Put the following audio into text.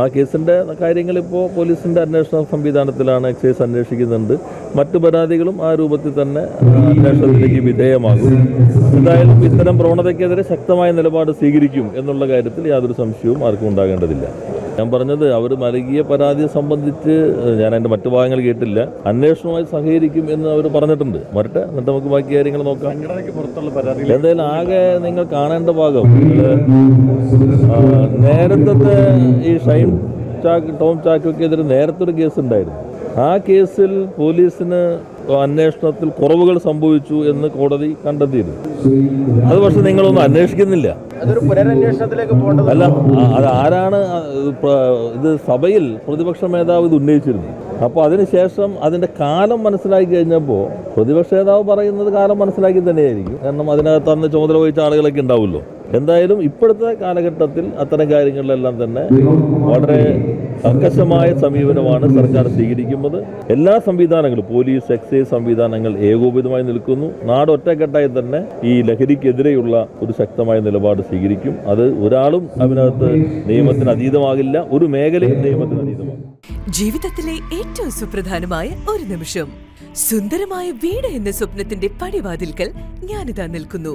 ആ കേസിന്റെ കാര്യങ്ങൾ ഇപ്പോൾ പോലീസിന്റെ അന്വേഷണ സംവിധാനത്തിലാണ് എക്സൈസ് അന്വേഷിക്കുന്നുണ്ട്. മറ്റു പരാതികളും ആ രൂപത്തിൽ തന്നെ അന്വേഷണത്തിലേക്ക് വിധേയമാകും. എന്തായാലും ഇത്തരം പ്രവണതയ്ക്കെതിരെ ശക്തമായ നിലപാട് സ്വീകരിക്കും എന്നുള്ള കാര്യത്തിൽ യാതൊരു സംശയവും ആർക്കും ഉണ്ടാകേണ്ടതില്ല. ഞാൻ പറഞ്ഞത് അവർ നൽകിയ പരാതിയെ സംബന്ധിച്ച് ഞാൻ അതിന്റെ മറ്റു ഭാഗങ്ങൾ കേട്ടില്ല. അന്വേഷണവുമായി സഹകരിക്കും എന്ന് അവർ പറഞ്ഞിട്ടുണ്ട്. വരട്ടെ എന്നിട്ട് നമുക്ക് ബാക്കി കാര്യങ്ങൾ നോക്കാം. എന്തായാലും ആകെ നിങ്ങൾ കാണേണ്ട ഭാഗം നേരത്തെ ഈ ഷൈൻ ചാക്ക് ടോം ചാക്കോക്കെതിരെ നേരത്തെ ഒരു കേസ് ഉണ്ടായിരുന്നു ആ കേസിൽ പോലീസിന് അന്വേഷണത്തിൽ കുറവുകൾ സംഭവിച്ചു എന്ന് കോടതി കണ്ടെത്തിയിരുന്നു. അത് പക്ഷെ നിങ്ങളൊന്നും അന്വേഷിക്കുന്നില്ല. അല്ല അത് ആരാണ് ഇത് സഭയിൽ പ്രതിപക്ഷ നേതാവ് ഇത് ഉന്നയിച്ചിരുന്നു അപ്പോൾ അതിനുശേഷം അതിന്റെ കാലം മനസ്സിലാക്കി കഴിഞ്ഞപ്പോൾ പ്രതിപക്ഷ നേതാവ് പറയുന്നത് കാലം മനസ്സിലാക്കി തന്നെയായിരിക്കും. കാരണം അതിനകത്ത് അന്ന് ചുമതല വഹിച്ച ആളുകളൊക്കെ ഉണ്ടാവുമല്ലോ. എന്തായാലും ഇപ്പോഴത്തെ കാലഘട്ടത്തിൽ അത്തരം കാര്യങ്ങളിലെല്ലാം തന്നെ വളരെ കർക്കശമായ സമീപനമാണ് സർക്കാർ സ്വീകരിക്കുന്നത്. എല്ലാ സംവിധാനങ്ങളും പോലീസ് എക്സൈസ് സംവിധാനങ്ങൾ ഏകോപിതമായി നിൽക്കുന്നു. നാട് ഒറ്റക്കെട്ടായി തന്നെ ഈ ലഹരിക്കെതിരെയുള്ള ഒരു ശക്തമായ നിലപാട് സ്വീകരിക്കും. അത് ഒരാളും അതിനകത്ത് നിയമത്തിന് അതീതമാകില്ല ഒരു മേഖലയും നിയമത്തിന് അതീതമാകും ജീവിതത്തിലെ ഏറ്റവും സുപ്രധാനമായ ഒരു നിമിഷം. സുന്ദരമായ വീട് എന്ന സ്വപ്നത്തിന്റെ പടിവാതിൽക്കൽ ഞാനിതാ നിൽക്കുന്നു.